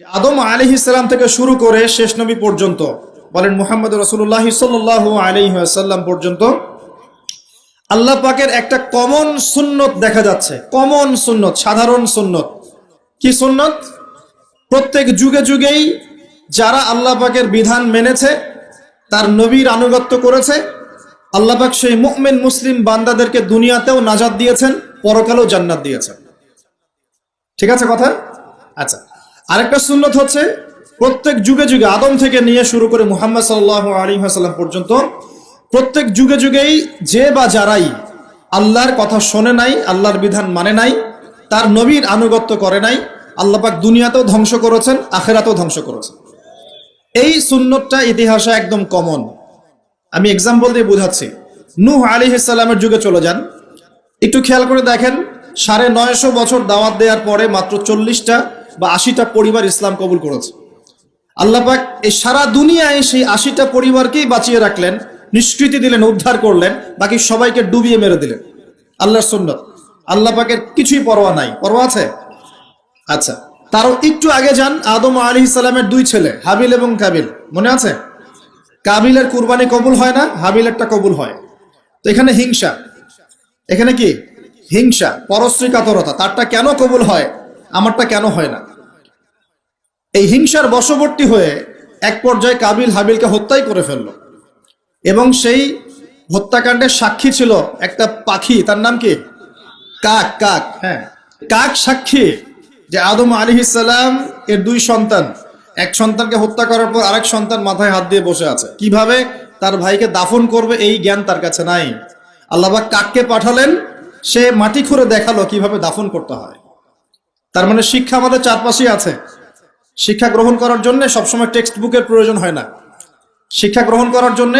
যে আদম আলী ইসলাম থেকে শুরু করে শেষ নবী পর্যন্ত, বলেন মোহাম্মদ রসুল্লাহ সাল্লাহ আলিহাসাল্লাম পর্যন্ত, আল্লাহ পাকের একটা কমন সুন্নত দেখা যাচ্ছে। কমন সুন্নত, সাধারণ সুন্নত। কি সুন্নত? প্রত্যেক যুগে যুগেই যারা আল্লাহ পাকের বিধান মেনেছে, তার নবীর আনুগত্য করেছে, আল্লাহ পাক সেই মুকমেন মুসলিম বান্দাদেরকে দুনিয়াতেও নাজাদ দিয়েছেন, পরকালেও জান্নাত দিয়েছেন। ঠিক আছে কথা? আচ্ছা আরেকটা সুন্নত হচ্ছে, প্রত্যেক যুগে যুগে আদম থেকে নিয়ে শুরু করে মুহাম্মদ সাল্লাহ আলী হাসাল্লাম পর্যন্ত, প্রত্যেক যুগে যুগেই যে বা যারাই আল্লাহর কথা শোনে নাই, আল্লাহর বিধান মানে নাই, তার নবীর আনুগত্য করে নাই, আল্লাহ পাক দুনিয়াতেও ধ্বংস করেছেন, আখেরাতেও ধ্বংস করেছেন। এই সুন্নতটা ইতিহাসে একদম কমন আমি এক্সাম্পল দিয়ে বোঝাচ্ছি। নূহ আলী ইসলামের যুগে চলে যান। একটু খেয়াল করে দেখেন, সাড়ে নয়শো বছর দাওয়াত দেওয়ার পরে মাত্র চল্লিশটা বা আশিটা পরিবার ইসলাম কবুল করেছে। আল্লাপাক এই সারা দুনিয়ায় সেই আশিটা পরিবারকেই বাঁচিয়ে রাখলেন, নিষ্কৃতি দিলেন, উদ্ধার করলেন, বাকি সবাইকে ডুবিয়ে মেরে দিলেন। আল্লাহর সুন্নত। আল্লাহ পাকের কিছুই পরোয়া নাই। পরোয়া আছে? আচ্ছা। তারও একটু আগে যান আদম আলী ইসলামের দুই ছেলে, হাবিল এবং কাবিল। মনে আছে? কাবিলের কুরবানি কবুল হয় না, হাবিলেরটা কবুল হয়। তো এখানে হিংসা। এখানে কি? হিংসা পরশ্রী কাতরতা তারটা কেন কবুল হয়? আমারটা কেন হয় না? এই হিংসার বশবর্তী হয়ে এক পর্যায়ে কাবিল হাবিলকে হত্যাই করে ফেলল। এবং সেই হত্যাকাণ্ডের সাক্ষী ছিল একটা পাখি, তার নাম কি? কাক কাক হ্যাঁ। কাক সাক্ষী যে আদম আলী ইসালাম এর দুই সন্তান। এক সন্তানকে হত্যা করার পর আরেক সন্তান মাথায় হাত দিয়ে বসে আছে। কীভাবে? তার ভাইকে দাফন করবে এই জ্ঞান তার কাছে নাই। আল্লাহবাক কাককে পাঠালেন, সে মাটি খুঁড়ে দেখাল কীভাবে দাফন করতে হয়। তার মানে শিক্ষা আমাদের চারপাশেই আছে। শিক্ষা গ্রহণ করার জন্য সবসময় টেক্সট বুকের প্রয়োজন হয় না। শিক্ষা গ্রহণ করার জন্য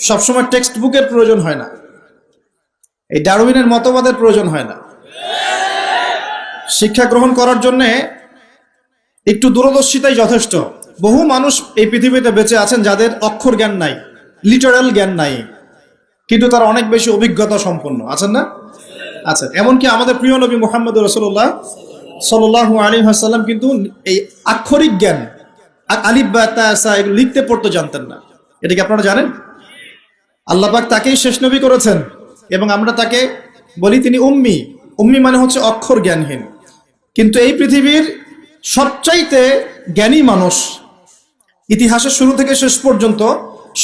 সবসময় টেক্সট বুকের প্রয়োজন হয় না। এই ডারউইনের মতবাদের প্রয়োজন হয় না। শিক্ষা গ্রহণ করার জন্যে একটু দূরদর্শিতাই যথেষ্ট। বহু মানুষ এই পৃথিবীতে বেঁচে আছেন যাদের অক্ষর জ্ঞান নাই, লিটারাল জ্ঞান নাই। কিন্তু তারা অনেক বেশি অভিজ্ঞতা সম্পন্ন। আছেন না? আচ্ছা এমনকি আমাদের প্রিয় নবী মোহাম্মদ রসুল্লাহ সাল্লাহু আলী হাসাল্লাম কিন্তু এই আক্ষরিক জ্ঞান আলিফ বা তাসা এগুলো লিখতে পড়তে জানতেন না। এটা কি আপনারা জানেন? আল্লাপাক তাকেই শেষ নবী করেছেন এবং আমরা তাকে বলি তিনি উম্মি। উম্মি মানে হচ্ছে অক্ষর জ্ঞানহীন। কিন্তু এই পৃথিবীর সবচাইতে জ্ঞানী মানুষ, ইতিহাসের শুরু থেকে শেষ পর্যন্ত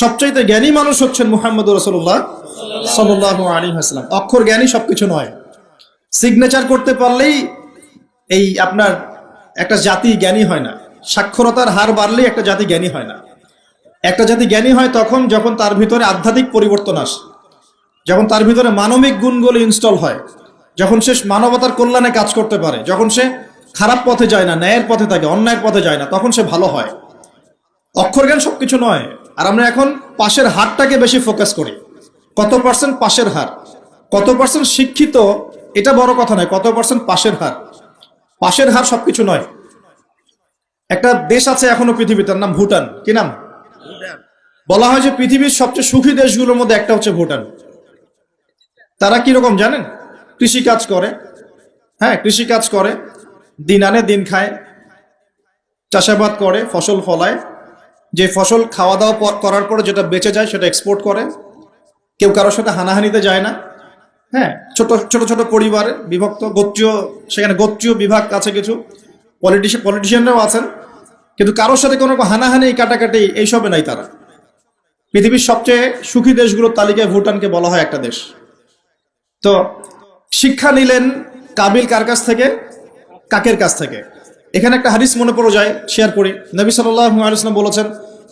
সবচাইতে জ্ঞানী মানুষ হচ্ছেন মুহাম্মদ রসুল্লাহ সাল্লাহ আলী হাসলাম অক্ষর জ্ঞানী সবকিছু নয়। সিগনেচার করতে পারলেই এই আপনার একটা জাতি জ্ঞানী হয় না। সাক্ষরতার হার বাড়লেই একটা জাতি জ্ঞানী হয় না। একটা জাতি জ্ঞানী হয় তখন যখন তার ভিতরে আধ্যাত্মিক পরিবর্তন আসে। যখন তার ভিতরে মানবিক গুণগুলো ইনস্টল হয়। যখন সে মানবতার কল্যাণে কাজ করতে পারে। যখন সে খারাপ পথে যায় না, ন্যায়ের পথে থাকে, অন্যায়ের পথে যায় না, তখন সে ভালো হয়। অক্ষর জ্ঞান সব কিছু নয়। আর আমরা এখন পাশের হারটাকে বেশি ফোকাস করি। কত পার্সেন্ট পাশের হার? কত পার্সেন্ট শিক্ষিত? এটা বড় কথা নয়, কত পার্সেন্ট পাশের হার? পাশের হার সবকিছু নয়। একটা দেশ আছে এখনও পৃথিবীতে তার নাম ভুটান। কি নাম? বলা হয় যে পৃথিবীর সবচেয়ে সুখী দেশগুলোর মধ্যে একটা হচ্ছে ভুটান। তারা কি রকম জানেন? কৃষি কাজ করে হ্যাঁ কৃষি কাজ করে দিন আনে দিন খায় চাষাবাদ করে ফসল ফলায়। যে ফসল খাওয়া দাওয়া করার পরে যেটা বেঁচে যায় সেটা এক্সপোর্ট করে। কেউ কারোর সাথে হানাহানিতে যায় না। হ্যাঁ ছোট ছোট ছোট পরিবার বিভক্ত গোত্রীয়, সেখানে গোত্রীয় বিভাগ আছে কিছু। পলিটিশিয়ান পলিটিশিয়ানরাও আছেন, কিন্তু কারোর সাথে কোনো হানাহানি, কাটাকাটি এইসবে নাই তারা। পৃথিবীর সবচেয়ে সুখী দেশগুলোর তালিকায় ভুটানকে বলা হয় একটা দেশ। তো শিক্ষা নিলেন কাবিল কার কাছ থেকে? কাকের কাছ থেকে? এখানে একটা হাদিস মনে পড়ে যায়, শেয়ার করি। নবী সাল্লাম বলেছেন,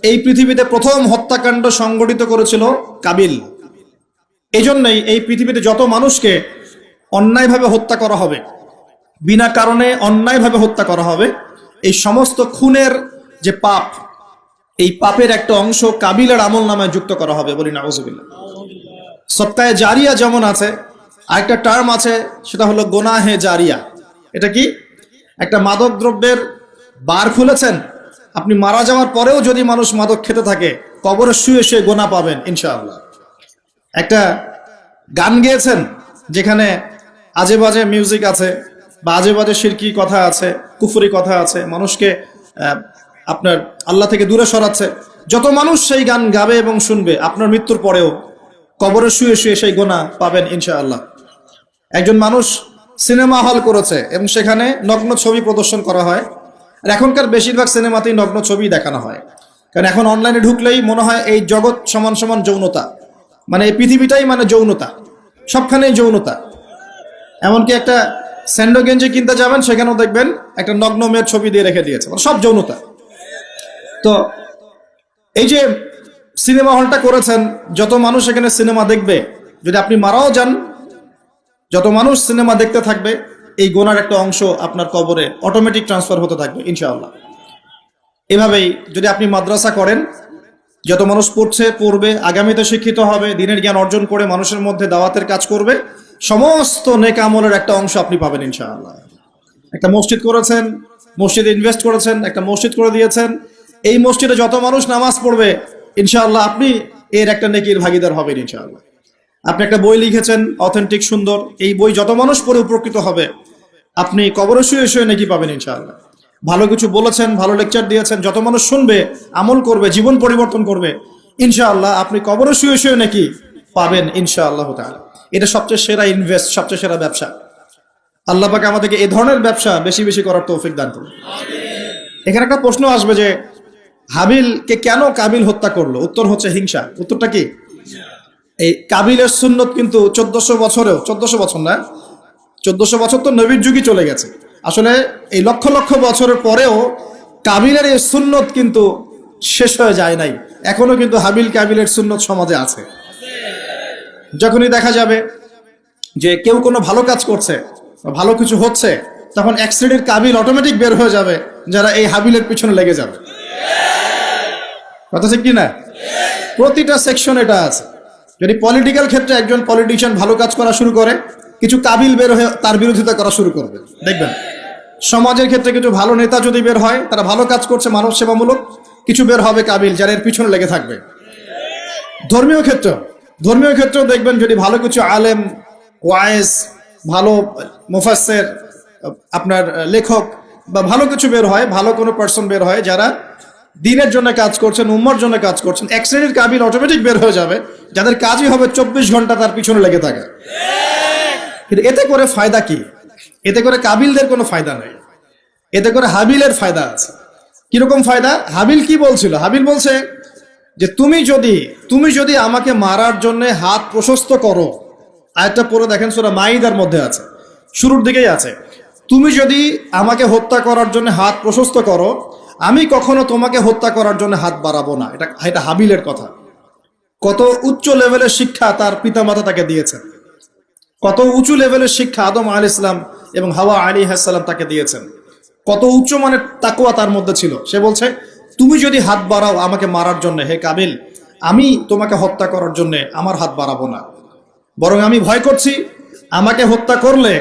এই পৃথিবীতে প্রথম হত্যাকাণ্ড সংগঠিত করেছিল কাবিল। এই জন্যই এই পৃথিবীতে যত মানুষকে অন্যায়ভাবে হত্যা করা হবে, বিনা কারণে অন্যায়ভাবে হত্যা করা হবে, এই সমস্ত খুনের যে পাপ, এই পাপের একটা অংশ কাবিলের আমল নামায় যুক্ত করা হবে বলি নাউজুবিল্লাহ সপ্তাহে জারিয়া যেমন আছে, আরেকটা টার্ম আছে, সেটা হলো গোনাহে জারিয়া। এটা কি? একটা মাদক দ্রব্যের বার খুলেছেন, আপনি মারা যাওয়ার পরেও যদি মানুষ মাদক খেতে থাকে, কবরে শুয়ে শুয়ে গোনা পাবেন, ইনশাআল্লাহ। একটা গান গেয়েছেন যেখানে আজে বাজে মিউজিক আছে বা আজে বাজে শিরকি কথা আছে, কুফুরি কথা আছে, মানুষকে আপনার আল্লাহ থেকে দূরে সরাচ্ছে। যত মানুষ সেই গান গাবে এবং শুনবে, আপনার মৃত্যুর পরেও কবরে শুয়ে শুয়ে সেই গোনা পাবেন ইনশাআল্লাহ। একজন মানুষ সিনেমা হল করেছে এবং সেখানে নগ্ন ছবি প্রদর্শন করা হয়। আর এখনকার বেশিরভাগ সিনেমাতেই নগ্ন ছবি দেখানো হয়। কারণ এখন অনলাইনে ঢুকলেই মনে হয় এই জগৎ সমান সমান যৌনতা। মানে এই পৃথিবীটাই মানে যৌনতা, সবখানেই যৌনতা। এমনকি একটা স্যান্ডো গেঞ্জি কিনতে যাবেন, সেখানেও দেখবেন একটা নগ্ন মেয়ের ছবি দিয়ে রেখে দিয়েছে মানে সব যৌনতা। তো এই যে সিনেমা হলটা করেছেন, যত মানুষ এখানে সিনেমা দেখবে, যদি আপনি মারাও যান, যত মানুষ সিনেমা দেখতে থাকবে, এই গোনার একটা অংশ আপনার কবরে অটোমেটিক ট্রান্সফার হতে থাকবে, ইনশাআল্লাহ। এভাবেই যদি আপনি মাদ্রাসা করেন যত মানুষ পড়ছে, পড়বে, আগামীতে শিক্ষিত হবে, দিনের জ্ঞান অর্জন করে মানুষের মধ্যে দাওয়াতের কাজ করবে, সমস্ত নেক আমলের একটা অংশ আপনি পাবেন ইনশাআল্লাহ। একটা মসজিদ করেছেন, মসজিদে ইনভেস্ট করেছেন, একটা মসজিদ করে দিয়েছেন। এই মসজিদে যত মানুষ নামাজ পড়বে, ইনশাআল্লাহ আপনি এর একটা নেকির ভাগিদার হবেন ইনশাআল্লাহ। আপনি একটা বই লিখেছেন অথেন্টিক সুন্দর। এই বই যত মানুষ পড়ে উপকৃত হবে, আপনি কবরে শুয়ে শুয়ে নাকি পাবেন ইনশাআল্লাহ। ভালো কিছু বলেছেন, ভালো লেকচার দিয়েছেন, যত মানুষ শুনবে, আমল করবে, জীবন পরিবর্তন করবে, ইনশাআল্লাহ আপনি কবরও শুয়ে শুয়ে নাকি পাবেন, ইনশাআল্লাহ এটা সবচেয়ে সেরা ইনভেস্ট সবচেয়ে সেরা ব্যবসা। আল্লাহ পাকে আমাদেরকে এই ধরনের ব্যবসা বেশি বেশি করার তৌফিক দান করুন। এখানে একটা প্রশ্ন আসবে যে, হাবিলকে কেন কাবিল হত্যা করল? উত্তর হচ্ছে হিংসা। উত্তরটা কি? এই কাবিলের সুন্নত কিন্তু চোদ্দশো বছরেও, চোদ্দশো বছর না, চোদ্দশো বছর তো নবীর যুগই চলে গেছে। আসলে এই লক্ষ লক্ষ বছরের পরেও কাবিলের এই সুন্নত কিন্তু শেষ হয়ে যায় নাই। এখনও কিন্তু হাবিল কাবিলের সুন্নত সমাজে আছে। যখনই দেখা যাবে যে কেউ কোনো ভালো কাজ করছে ভালো কিছু হচ্ছে, তখন এক শ্রেণির কাবিল অটোমেটিক বের হয়ে যাবে, যারা এই হাবিলের পিছনে লেগে যাবে। কথা ঠিক কি না? প্রতিটা সেকশন এটা আছে। যদি পলিটিক্যাল ক্ষেত্রে একজন পলিটিশিয়ান ভালো কাজ করা শুরু করে কিছু কাবিল বের হয়ে তার বিরোধিতা করা শুরু করবে। দেখবেন, সমাজের ক্ষেত্রে কিছু ভালো নেতা যদি বের হয়, তারা ভালো কাজ করছে, মানব সেবামূলক কিছু বের হবে কাবিল, যারা এর পিছনে লেগে থাকবে। ধর্মীয় ক্ষেত্র, ধর্মীয় ক্ষেত্রেও দেখবেন যদি ভালো কিছু আলেম, ওয়াইস, ভালো মুফাসের আপনার লেখক বা ভালো কিছু বের হয়, ভালো কোনো পার্সন বের হয়, যারা দিনের জন্য কাজ করছেন, উম্মার জন্য কাজ করছেন, এক শ্রেণির কাবিল অটোমেটিক বের হয়ে যাবে, যাদের কাজই হবে চব্বিশ ঘণ্টা তার পিছনে লেগে থাকে। কিন্তু এতে করে ফায়দা কি? এতে করে কাবিলদের কোনো ফায়দা নাই। এতে করে হাবিলের ফায়দা আছে। কীরকম ফায়দা? হাবিল কি বলছিল? হাবিল বলছে যে, তুমি যদি তুমি যদি আমাকে মারার জন্য হাত প্রশস্ত করো আয়টা পরে দেখেন, সোরা মাইদার মধ্যে আছে, শুরুর দিকেই আছে, তুমি যদি আমাকে হত্যা করার জন্য হাত প্রশস্ত করো, আমি কখনো তোমাকে হত্যা করার জন্য হাত বাড়াবো না। এটা এটা হাবিলের কথা। কত উচ্চ লেভেলের শিক্ষা তার পিতামাতা তাকে দিয়েছেন। কত উঁচু লেভেলের শিক্ষা আদম আল ইসলাম এবং হাওয়া আলী হাসালাম তাকে দিয়েছেন। কত উচ্চ মানের তাকুয়া তার মধ্যে ছিল। সে বলছে, তুমি যদি হাত বাড়াও আমাকে মারার জন্য, হে কাবিল, আমি তোমাকে হত্যা করার জন্য আমার হাত বাড়াবো না। বরং আমি ভয় করছি, আমাকে হত্যা করলে,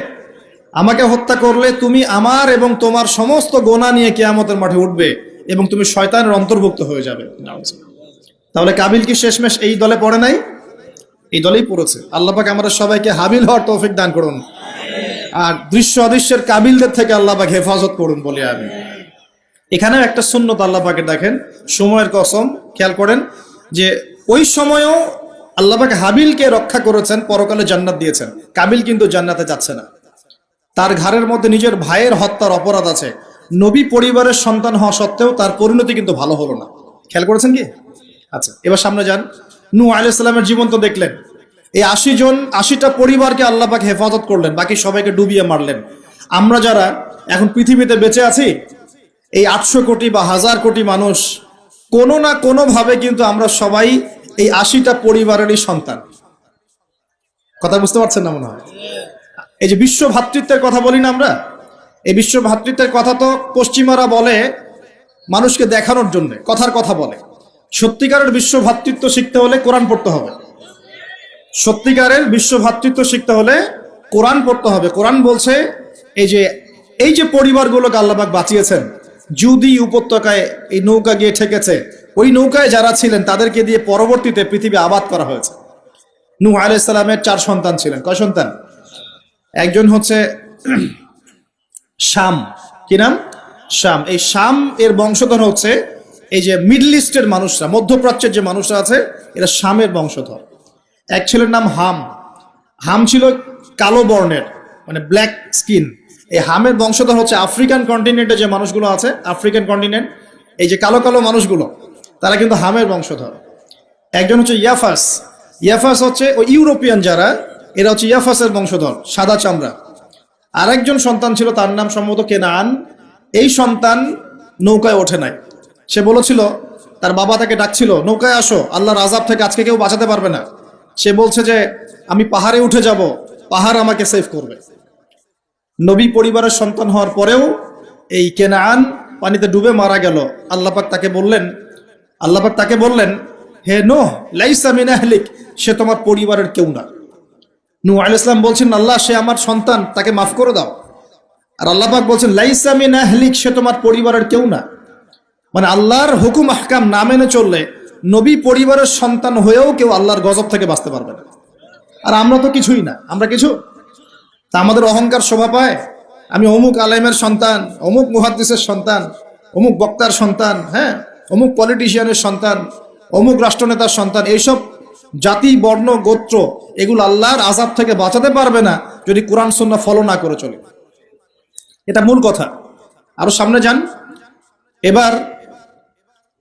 আমাকে হত্যা করলে তুমি আমার এবং তোমার সমস্ত গোনা নিয়ে কেয়ামতের মাঠে উঠবে এবং তুমি শয়তানের অন্তর্ভুক্ত হয়ে যাবে। তাহলে কাবিল কি শেষমেশ এই দলে পড়ে নাই? এই দলেই পড়েছে। আল্লাহ পাক আমাদের সবাইকে হাবিল হওয়ার তৌফিক দান করুন। আর দৃশ্য অদৃশ্যের কাবিলদের থেকে আল্লাহ পাক হেফাজত করুন বলে আমি এখানেও একটা সুন্নত আল্লাহ পাকে দেখেন, সময়ের কসম, খেয়াল করেন যে ওই সময়ও আল্লাহ পাক হাবিলকে রক্ষা করেছেন, পরকালে জান্নাত দিয়েছেন। কাবিল কিন্তু জান্নাতে যাচ্ছে না। তার ঘাড়ের মধ্যে নিজের ভাইয়ের হত্যার অপরাধ আছে। নবী পরিবারের সন্তান হওয়া সত্ত্বেও তার পরিণতি কিন্তু ভালো হলো না। খেয়াল করেছেন কি? আচ্ছা এবার সামনে যান। নু আলাইসাল্লামের জীবন তো দেখলেন। এই আশি জন, আশিটা পরিবারকে আল্লাহ পাক হেফাজত করলেন, বাকি সবাইকে ডুবিয়ে মারলেন। আমরা যারা এখন পৃথিবীতে বেঁচে আছি, এই আটশো কোটি বা হাজার কোটি মানুষ, কোনো না কোনোভাবে কিন্তু আমরা সবাই এই আশিটা পরিবারেরই সন্তান। কথা বুঝতে পারছেন না মনে হয়? এই যে বিশ্ব ভ্রাতৃত্বের কথা বলি না আমরা? এই বিশ্ব ভ্রাতৃত্বের কথা তো পশ্চিমারা বলে মানুষকে দেখানোর জন্য, কথার কথা বলে। সত্যিকারের বিশ্ব ভ্রাতৃত্ব শিখতে হলে কোরআন পড়তে হবে। সত্যিকারের বিশ্ব ভ্রাতৃত্ব শিখতে হলে কোরআন পড়তে হবে। কোরআন বলছে, এই যে এই যে পরিবারগুলোকে আল্লাহবাক বাঁচিয়েছেন জুদি উপত্যকায় এই নৌকা গিয়ে ঠেকেছে, ওই নৌকায় যারা ছিলেন তাদেরকে দিয়ে পরবর্তীতে পৃথিবী আবাদ করা হয়েছে। নূহ আলাইসালামের চার সন্তান ছিলেন। কয় সন্তান? একজন হচ্ছে শাম। কি নাম? শাম। এই শাম এর বংশধর হচ্ছে এই যে মিডল ইস্টের মানুষরা, মধ্যপ্রাচ্যের যে মানুষরা আছে, এরা শামের বংশধর। এক ছেলের নাম হাম। হাম ছিল কালো বর্ণের মানে ব্ল্যাক স্কিন। এই হামের বংশধর হচ্ছে আফ্রিকান কন্টিনেন্টে যে মানুষগুলো আছে, আফ্রিকান কন্টিনেন্ট, এই যে কালো কালো মানুষগুলো, তারা কিন্তু হামের বংশধর। একজন হচ্ছে ইয়াফাস। ইয়াফাস হচ্ছে ওই ইউরোপিয়ান যারা, এরা হচ্ছে ইয়াফাসের বংশধর, সাদা চামড়া। আরেকজন সন্তান ছিল, তার নাম সম্ভবত কেনান। এই সন্তান নৌকায় ওঠে নাই। সে বলেছিল, তার বাবা তাকে ডাকছিল, নৌকায় আসো, আল্লাহর আজাব থেকে আজকে কেউ বাঁচাতে পারবে না। সে বলছে যে, আমি পাহাড়ে উঠে যাব, পাহাড় আমাকে সেভ করবে। নবী পরিবারের সন্তান হওয়ার পরেও এই কেনান পানিতে ডুবে মারা গেল। আল্লাপাক তাকে বললেন আল্লাপাক তাকে বললেন, হে নো লাইসা মিন আহলিক, সে তোমার পরিবারের কেউ না। নু আল ইসলাম বলছেন, আল্লাহ, সে আমার সন্তান, তাকে মাফ করে দাও। আর আল্লাপাক বলছেন, লাইসা মিন আহলিক, সে তোমার পরিবারের কেউ না। মানে আল্লাহর হুকুম, আহকাম না মেনে চললে নবী পরিবারের সন্তান হয়েও কেউ আল্লাহর গজব থেকে বাঁচতে পারবে না। আর আমরা তো কিছুই না। আমরা কিছু? তা আমাদের অহংকার শোভা পায়। আমি অমুক আলেমের সন্তান, অমুক মুহাদ্দিসের সন্তান, অমুক বক্তার সন্তান হ্যাঁ? অমুক পলিটিশিয়ানের সন্তান, অমুক রাষ্ট্রনেতার সন্তান, এইসব জাতি, বর্ণ, গোত্র, এগুলো আল্লাহর আজাব থেকে বাঁচাতে পারবে না যদি কোরআন সন্না ফলো না করে চলে। এটা মূল কথা। আরও সামনে যান। এবার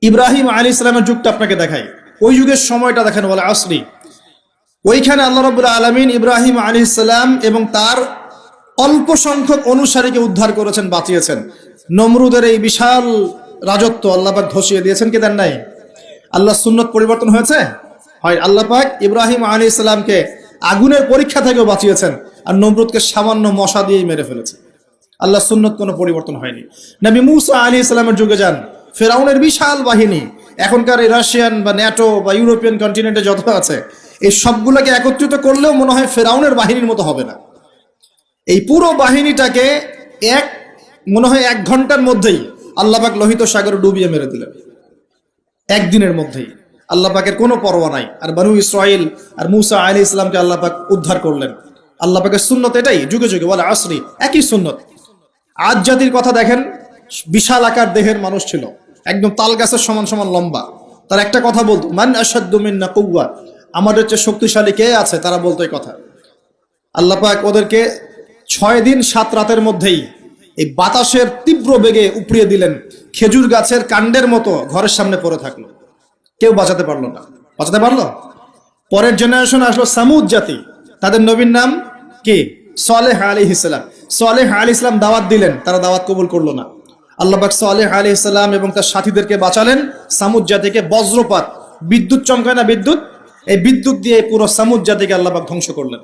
ইব্রাহিম আলী ইসলামের যুগটা আপনাকে দেখাই। ওই যুগের সময়টা দেখেন বলে আসরি। ওইখানে আল্লাহ রবুল্লা আলমিন ইব্রাহিম আলী ইসলাম এবং তার অল্প সংখ্যক অনুসারীকে উদ্ধার করেছেন, বাঁচিয়েছেন। নমরুদের এই বিশাল রাজত্ব আল্লাপাক ধসিয়ে দিয়েছেন, কি দেন নাই? আল্লাহ সুন্নত পরিবর্তন হয়েছে? হয় আল্লাপাক ইব্রাহিম আলী ইসলামকে আগুনের পরীক্ষা থেকেও বাঁচিয়েছেন আর নমরুদকে সামান্য মশা দিয়েই মেরে ফেলেছে। আল্লাহ সুন্নত কোনো পরিবর্তন হয়নি। নবী মুসা আলী ইসলামের যুগে যান ফেরাউনের বিশাল বাহিনী, এখনকার এই রাশিয়ান বা ন্যাটো বা ইউরোপিয়ান কন্টিনেন্টে যত আছে, এই সবগুলোকে একত্রিত করলেও মনে হয় ফেরাউনের বাহিনীর মতো হবে না। এই পুরো বাহিনীটাকে এক, মনে হয় এক ঘণ্টার মধ্যেই আল্লাপাক লোহিত সাগরে ডুবিয়ে মেরে দিলেন। একদিনের মধ্যেই। আল্লাহ পাকের কোনো পরোয়া নাই। আর বানু ইসরাইল আর মুসা আলী ইসলামকে আল্লাহ পাক উদ্ধার করলেন। আল্লাহ পাকের সুন্নত এটাই, যুগে যুগে বলে আসরি, একই সুন্নত। আজ জাতির কথা দেখেন, বিশাল আকার দেহের মানুষ ছিল। একদম তাল গাছের সমান সমান লম্বা। তার একটা কথা বলতো, মান আসাদ্দুমিন না কৌয়া আমাদের চেয়ে শক্তিশালী কে আছে? তারা বলতো এই কথা। আল্লাহ পাক ওদেরকে ছয় দিন, সাত রাতের মধ্যেই এই বাতাসের তীব্র বেগে উপড়িয়ে দিলেন। খেজুর গাছের কাণ্ডের মতো ঘরের সামনে পড়ে থাকল। কেউ বাঁচাতে পারল না। বাঁচাতে পারল? পরের জেনারেশন আসলো সামুদ জাতি। তাদের নবীর নাম কি? সালেহ আলী ইসলাম সালেহ আলী ইসলাম দাওয়াত দিলেন। তারা দাওয়াত কবুল করল না। আল্লাহবাক সালেহ আলী ইসলাম এবং তার সাথীদেরকে বাঁচালেন। সামুদ জাতিকে বজ্রপাত, বিদ্যুৎ চমকায় না বিদ্যুৎ? এই বিদ্যুৎ দিয়ে পুরো সামুদ জাতিকে আল্লাহবাক ধ্বংস করলেন।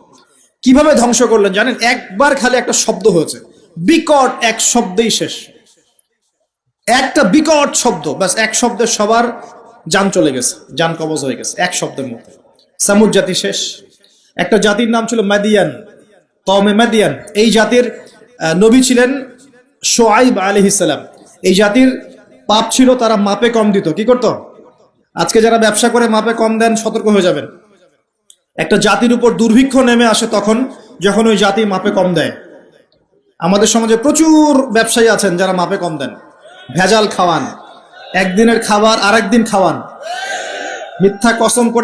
কীভাবে ধ্বংস করলেন জানেন? একবার খালি একটা শব্দ হয়েছে। বিকট এক শব্দেই শেষ। একটা বিকট শব্দ, ব্যাস এক শব্দে সবার যান চলে গেছে, যান কবজ হয়ে গেছে, এক শব্দের মধ্যে। সামুদ জাতি শেষ। একটা জাতির নাম ছিল মাদিয়ান। কমে মাদিয়ান। এই জাতির নবী ছিলেন সোয়াইব আলী ইসালাম এই জাতির পাপ ছিল, তারা মাপে কম দিত। কি করতো? আজকে যারা ব্যবসা করে, মাপে কম দেন, সতর্ক হয়ে যাবেন। একটা জাতির উপর দুর্ভিক্ষ নেমে আসে তখন, যখন ওই জাতি মাপে কম দেয়। আমাদের সমাজে প্রচুর ব্যবসায়ী আছেন যারা মাপে কম দেন। ভেজাল খাওয়ান, একদিনের খাবার আরেকদিন খাওয়ান। মিথ্যা কসম করে